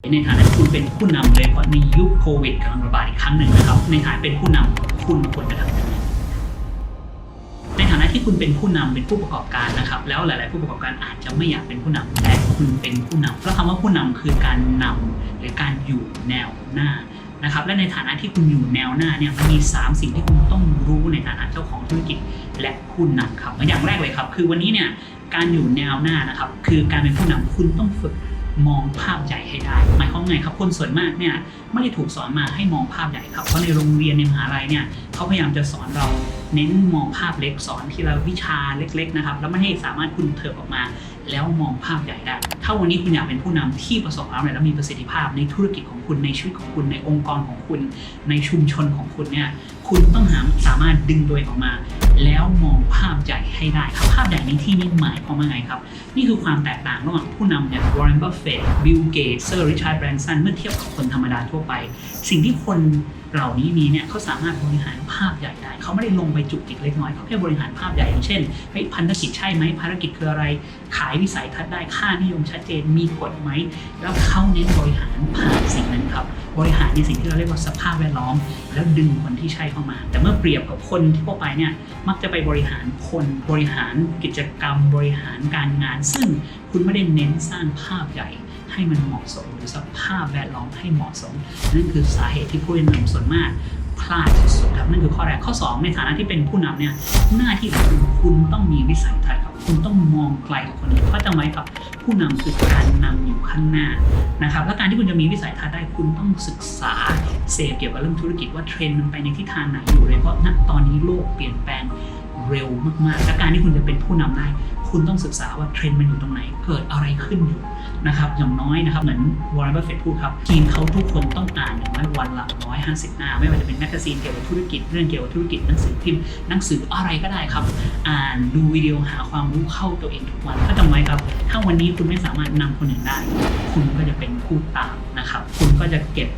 ในฐานะที่คุณเป็นผู้นำเลยเพราะในยุคโควิดกำลังระบาดอีกครั้งหนึ่งนะครับ ในฐานะเป็นผู้นำคุณควรจะทำยังไงในฐานะที่คุณเป็นผู้นำเป็นผู้ประกอบการนะครับ แล้วหลาย ๆ ผู้ประกอบการอาจจะไม่อยากเป็นผู้นำแต่คุณเป็นผู้นำเพราะคำว่าผู้นำคือการนำหรือการอยู่แนวหน้านะครับ และในฐานะที่คุณอยู่แนวหน้าเนี่ยมันมี 3 สิ่งที่คุณต้องรู้ในฐานะเจ้าของธุรกิจและผู้นำครับอย่างแรกเลยครับ คือวันนี้เนี่ยการอยู่แนวหน้านะครับ คือการเป็นผู้นำคุณต้องฝึก มองภาพใหญ่ให้ได้ หมายความไงครับคนส่วนมากเนี่ยไม่ได้ถูกสอนมาให้มองภาพใหญ่ครับเพราะในโรงเรียนในมหาลัยเนี่ยเขาพยายามจะสอนเราเน้นมองภาพเล็กสอนที่เราวิชาเล็ก ๆ นะครับ แล้วไม่ให้สามารถคุณเถิบออกมา แล้วมองภาพใหญ่ได้ ถ้าวันนี้คุณอยากเป็นผู้นำที่ประสบความสำเร็จและมีประสิทธิภาพในธุรกิจของคุณในชีวิตของคุณในองค์กรของคุณ ในชุมชนของคุณเนี่ยคุณต้องหาสามารถดึงตัวเองออกมา แล้วมองภาพใหญ่ให้ได้ครับภาพใหญ่ในที่นี้หมายความว่าไงครับ นี่คือความแตกต่างระหว่างผู้นำอย่างวอร์เรนบัฟเฟตต์บิลเกตเซอร์ริชาร์ดแบรนสันเมื่อเทียบกับคนธรรมดาทั่วไป สิ่งที่คนเหล่านี้มีเนี่ยเขาสามารถบริหารภาพใหญ่ได้ เขาไม่ได้ลงไปจุกจิกเล็กน้อยเขาแค่บริหารภาพใหญ่อย่างเช่นเฮ้ยพันธกิจใช่ไหมภารกิจคืออะไร ขายวิสัยทัศน์ได้ค่านิยมชัดเจนมีกฎไหมแล้วเขาเน้นบริหารผ่าน บริหารในสิ่งที่เราเรียกว่าสภาพแวดล้อม แล้วดึงคนที่ใช่เข้ามา แต่เมื่อเปรียบกับคนทั่วไปเนี่ยมักจะไปบริหารคนบริหารกิจกรรม บริหารการงาน ซึ่งคุณไม่ได้เน้นสร้างภาพใหญ่ ให้มันเหมาะสมหรือสภาพแวดล้อมให้เหมาะสมนั่นคือสาเหตุที่ผู้เรียนำส่วนมากพลาดที่สุด ครับนั่นคือข้อแรกข้อ 2 ในฐานะที่เป็นผู้นำเนี่ยหน้าที่ของคุณคุณต้องมีวิสัยทัศน์ครับคุณต้องมองไกลกว่าคนอื่นเพราะจำไว้ครับ ผู้นำคือการนำอยู่ข้างหน้านะครับและการที่คุณจะมีวิสัยทัศน์ได้คุณต้องศึกษาเสพเกี่ยวกับเรื่องธุรกิจว่าเทรนด์มันไปในทิศทางไหนอยู่เลยเพราะณตอนนี้โลกเปลี่ยนแปลงเร็วมากๆและการที่คุณจะเป็นผู้นำได้ คุณต้องศึกษาว่าเทรนด์มันอยู่ตรงไหน เกิดอะไรขึ้นอยู่นะครับอย่างน้อยนะครับเหมือนวอร์เรนบัฟเฟตพูดครับทีมเขาทุกคนต้องอ่านอย่างน้อยวันละ150หน้า ไม่ว่าจะเป็นแมกกาซีนเกี่ยวกับธุรกิจเรื่องเกี่ยวกับธุรกิจหนังสือพิมพ์หนังสืออะไรก็ได้ครับ อ่านดูวิดีโอหาความรู้เข้าตัวเองทุกวันก็จำไว้ครับ ถ้าวันนี้คุณไม่สามารถนำคนอื่นได้ คุณก็จะเป็นผู้ตามนะครับ คุณก็จะเก็บ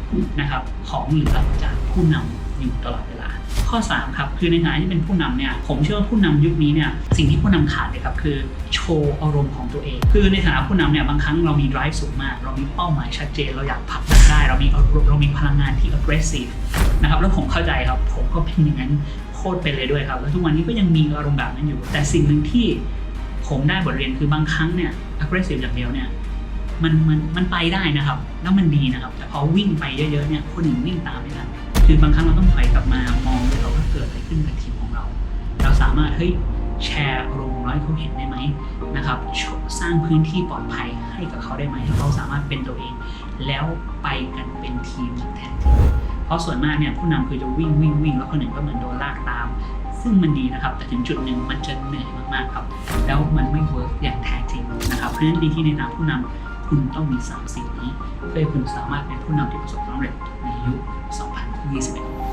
นะครับของเหลือจากผู้นำอยู่ตลอดเวลา ข้อ 3 ครับ คือในฐานะที่เป็นผู้นำเนี่ยผมเชื่อว่าผู้นำยุคนี้เนี่ยสิ่งที่ผู้นำขาดเลยครับคือโชว์อารมณ์ของตัวเอง คือในฐานะผู้นำเนี่ยบางครั้งเรามี drive สูงมาก เรามีเป้าหมายชัดเจน เราอยากผลักดันได้ เรามีเรามีพลังงานที่ aggressive นะครับแล้วผมเข้าใจครับผมก็เป็นอย่างนั้นโคตรเป็นเลยด้วยครับ แล้วทุกวันนี้ก็ยังมีอารมณ์แบบนั้นอยู่ แต่สิ่งหนึ่งที่ผมได้บทเรียนคือบางครั้งเนี่ย aggressive อย่างเดียวเนี่ยมันมันมันไปได้นะครับ แล้วมันดีนะครับ แต่พอวิ่งไปเยอะๆเนี่ยคนอื่นวิ่งตามไม่ทัน คือบางครั้งเราต้องถอยกลับมามองด้วยว่าเกิดอะไรขึ้นกับทีมของเรา เราสามารถเฮ้ยแชร์อารมณ์ร้อยเขาเห็นได้ไหมนะครับสร้างพื้นที่ปลอดภัยให้กับเขาได้ไหมให้เขาสามารถเป็นตัวเอง แล้วไปกันเป็นทีมแท้จริงเพราะส่วนมากเนี่ยผู้นำคือจะวิ่งวิ่งวิ่งแล้วคนหนึ่งก็เหมือนโดนลากตาม ซึ่งมันดีนะครับ แต่ถึงจุดหนึ่งมันจะเหนื่อยมากๆครับ แล้วมันไม่เวิร์กอย่างแท้จริงนะครับเพราะฉะนั้นดีที่ในนามผู้นำคุณต้องมีสามสิ่งนี้เพื่อให้คุณสามารถเป็นผู้นำที่ประสบความสำเร็จในยุค 2 basement.